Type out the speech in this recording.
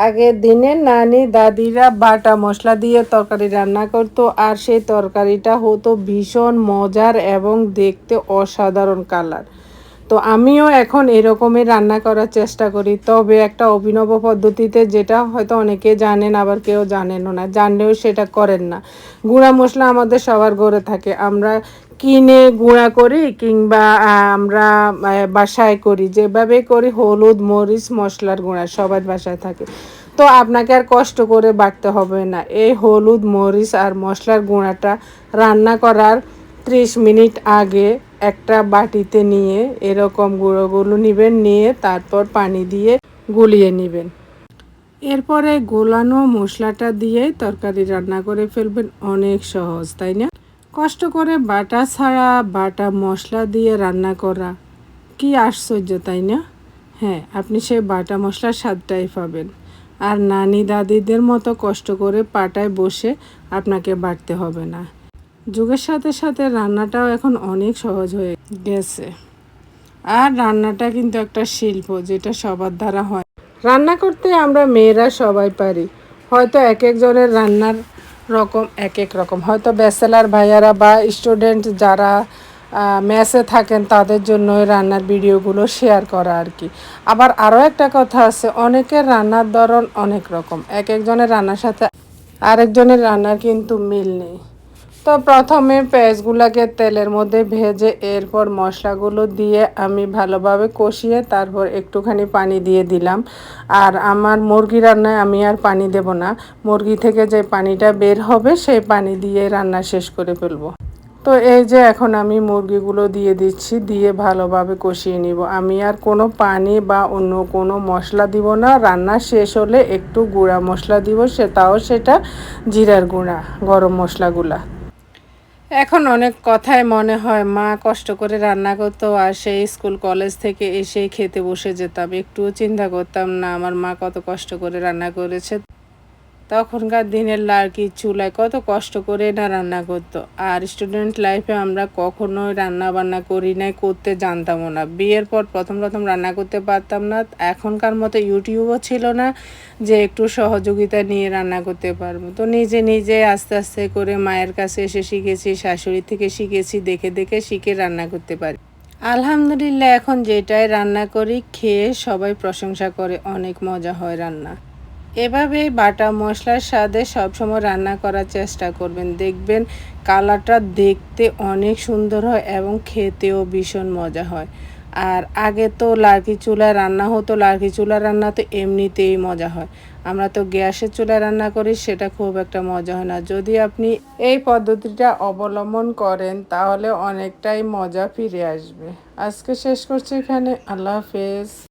আগের দিনে নানি, দাদিরা বাটা মশলা দিয়ে তরকারি রান্না করত আর সেই তরকারিটা হতো ভীষণ মজার এবং দেখতে অসাধারণ কালার তো আমিও এখন এরকমই রান্না করার চেষ্টা করি। তবে একটা অভিনব পদ্ধতিতে যেটা হয়তো অনেকে জানেন, আবার কেউ জানেনও না, জানলেও সেটা করেন না। গুঁড়া মশলা আমাদের সবার ঘরে থাকে। আমরা কিনে গুঁড়া করি কিংবা আমরা বাসায় করি। যেভাবে করি হলুদ, মরিচ, মশলার গুঁড়া সবার বাসায় থাকে। তো আপনাকে আর কষ্ট করে বাটতে হবে না। এই হলুদ, মরিচ আর মশলার গুঁড়াটা রান্না করার ত্রিশ মিনিট আগে একটা বাটিতে নিয়ে এরকম গুঁড়োগুলো নেবেন, নিয়ে তারপর পানি দিয়ে গুলিয়ে নেবেন। এরপরে গোলানো মশলাটা দিয়ে তরকারি রান্না করে ফেলবেন। অনেক সহজ, তাই না? কষ্ট করে বাটা ছাড়া বাটা মশলা দিয়ে রান্না করা কি আশ্চর্য, তাই না? হ্যাঁ আপনি সেই বাটা মশলার স্বাদটাই পাবেন। আর নানি দাদিদের মতো কষ্ট করে পাটায় বসে আপনাকে বাটতে হবে না। যুগের সাথে সাথে রান্নাটাও এখন অনেক সহজ হয়ে গেছে। আর রান্নাটা কিন্তু একটা শিল্প, যেটা সবার দ্বারা হয়। রান্না করতে আমরা মেয়েরা সবাই পারি। হয়তো এক একজনের রান্নার রকম, এক এক রকম। হয়তো ব্যাচেলার ভাইয়ারা বা স্টুডেন্ট যারা মেসে থাকেন, তাদের জন্য রান্নার ভিডিওগুলো শেয়ার করা আর কি। আবার আরও একটা কথা আছে, অনেকের রান্নার ধরন অনেক রকম। এক একজনের রান্নার সাথে আরেকজনের রান্নার কিন্তু মিল নেই। তো প্রথমে পেঁয়াজগুলোকে তেলের মধ্যে ভেজে এরপর মশলাগুলো দিয়ে আমি ভালোভাবে কষিয়ে তারপর একটুখানি পানি দিয়ে দিলাম। আর আমার মুরগি রান্নায় আমি আর পানি দেব না। মুরগি থেকে যে পানিটা বের হবে, সেই পানি দিয়ে রান্না শেষ করে ফেলব। তো এই যে এখন আমি মুরগিগুলো দিয়ে দিচ্ছি, দিয়ে ভালোভাবে কষিয়ে নিব। আমি আর কোনো পানি বা অন্য কোনো মশলা দিব না। রান্না শেষ হলে একটু গুঁড়া মশলা দিব সেটাও সেটা জিরার গুঁড়া, গরম মশলাগুলা। এখন অনেক কথাই মনে হয়, মা কষ্ট করে রান্না করতো আর সেই স্কুল কলেজ থেকে এসেই খেতে বসে যেতাম। একটুও চিন্তা করতাম না, আমার মা কত কষ্ট করে রান্না করেছে। তখনকার দিনের লাড়কি চুলায় কত কষ্ট করে না রান্না করতো। আর স্টুডেন্ট লাইফে আমরা কখনোই রান্না বান্না করি নাই, করতে জানতামও না। বিয়ের পর প্রথম প্রথম রান্না করতে পারতাম না। এখনকার মতো ইউটিউবও ছিল না যে একটু সহযোগিতা নিয়ে রান্না করতে পারব। তো নিজে নিজে আস্তে আস্তে করে মায়ের কাছে এসে শিখেছি শাশুড়ি থেকে শিখেছি, দেখে দেখে শিখে রান্না করতে পারি। আলহামদুলিল্লাহ, এখন যেটাই রান্না করি, খেয়ে সবাই প্রশংসা করে, অনেক মজা হয় রান্না। এভাবেই বাটা মশলার স্বাদে সবসময় রান্না করার চেষ্টা করবেন। দেখবেন কালারটা দেখতে অনেক সুন্দর হয় এবং খেতেও ভীষণ মজা হয়। আর আগে তো লার্কি চুলায় রান্না হতো, লার্কি চুলার রান্না তো এমনিতেই মজা হয়। আমরা তো গ্যাসের চুলায় রান্না করি, সেটা খুব একটা মজা হয় না। যদি আপনি এই পদ্ধতিটা অবলম্বন করেন, তাহলে অনেকটাই মজা ফিরে আসবে। আজকে শেষ করছি এখানে। আল্লাহ হাফেজ।